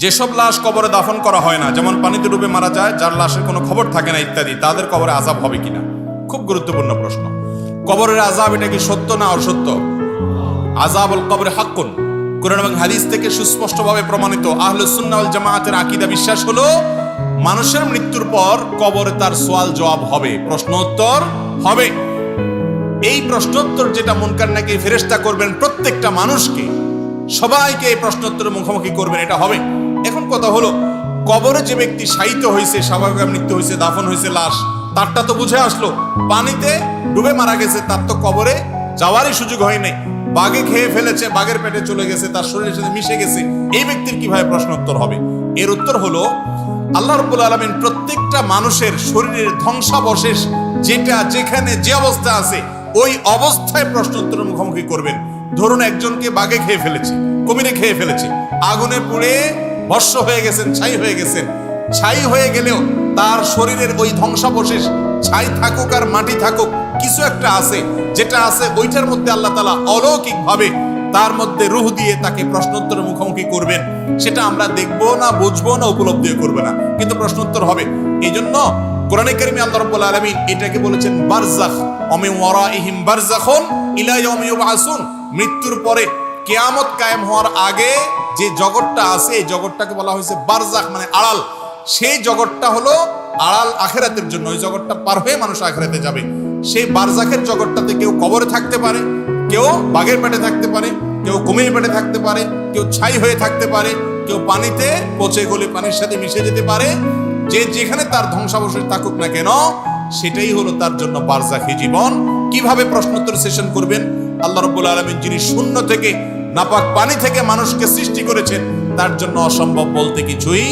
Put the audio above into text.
যেসব লাশ কবরে দাফন করা হয় না, যেমন পানিতে ডুবে মারা যায়, যার লাশের কোনো খবর থাকে না ইত্যাদি, তাদের কবরে আজাব হবে কিনা? খুব গুরুত্বপূর্ণ প্রশ্ন। কবরের আজাব এটা কি সত্য না অসত্য? আজাবুল কবরে হাক্কুন। কোরআন এবং হাদিস থেকে সুস্পষ্টভাবে প্রমাণিত আহলুসুন্নাহ ওয়াল জামাআতের আকীদা বিশ্বাস হলো, মানুষের মৃত্যুর পর কবরে তার সোয়াল জবাব হবে। প্রশ্ন উত্তর হবে। এই প্রশ্নোত্তর যেটা মুনকার নাকি ফেরেস্তা করবেন প্রত্যেকটা মানুষকে, সবাইকে এই প্রশ্নোত্তরের মুখোমুখি করবেন, এটা হবে। এখন কথা হলো, কবরে যে ব্যক্তি শায়িত হয়েছে স্বাভাবিক মৃত্যু হয়েছে দাফন হয়েছে লাশ, তারটা তো বুঝে আসলো, পানিতে ডুবে মারা গেছে, তার তো কবরে যাওয়ারই সুযোগ হয়নি বাঘে খেয়ে ফেলেছে বাঘের পেটে চলে গেছে, তার শরীরের সাথে মিশে গেছে, এই ব্যক্তির কীভাবে প্রশ্নোত্তর হবে? এর উত্তর হলো, আল্লাহ রব্বুল আলমিন প্রত্যেকটা মানুষের শরীরের ধ্বংসাবশেষ যেটা, যেখানে যে অবস্থা আছে, ওই অবস্থায় প্রশ্নোত্তরের মুখোমুখি করবেন। ধরুন একজনকে বাঘে খেয়ে ফেলেছে, কুমিরে খেয়ে ফেলেছে, আগুনে পুড়ে ভস্য হয়ে গেছেন, ছাই হয়ে গেছেন। ছাই হয়ে গেলেও তার শরীরের ওই ধ্বংসাবশেষ ছাই থাকুক আর মাটি থাকুক, কিছু একটা আছে, যেটা আছে ওইটার মধ্যে আল্লাহ তালা অলৌকিক ভাবে তার মধ্যে রুহ দিয়ে তাকে প্রশ্নোত্তরের মুখোমুখি করবেন। সেটা আমরা দেখব না, বুঝব না, উপলব্ধিও করবে না। কিন্তু প্রশ্নোত্তর হবে। এই জন্য কোরআনে কারিমে আল্লাহ রাব্বুল আলামিন এটাকে বলেছেন বারজাখ অমি ওয়ারাইহিম বারজাখুন ইলা ইয়াউমি ইউবআসুন মৃত্যুর পরে কিয়ামত কায়েম হওয়ার আগে যে জগৎটা আছে, এই জগৎটাকে বলা হয়েছে বারজাখ মানে আড়াল। সেই জগৎটা হলো আড়াল আখেরাতের জন্য। ওই জগৎটা পার হয়ে মানুষ আখেরাতে যাবে। সেই বারজাখের জগৎটাতে কেউ কবরে থাকতে পারে, কেউ বাঘের পেটে থাকতে পারে, কেউ কুমির পেটে থাকতে পারে, কেউ ছাই হয়ে থাকতে পারে, কেউ পানিতে পচে গলে পানির সাথে মিশে যেতে পারে। যে যেখানে তার ধ্বংসাবশেষ থাকুক না কেন, সেটাই হলো তার জন্য বারজাখি জীবন। কীভাবে প্রশ্নোত্তর সেশন করবেন? আল্লাহ রব্বুল আলমিন যিনি শূন্য থেকে নাপাক পানি থেকে মানুষকে সৃষ্টি করেছেন তার জন্য অসম্ভব বলতে কিছুই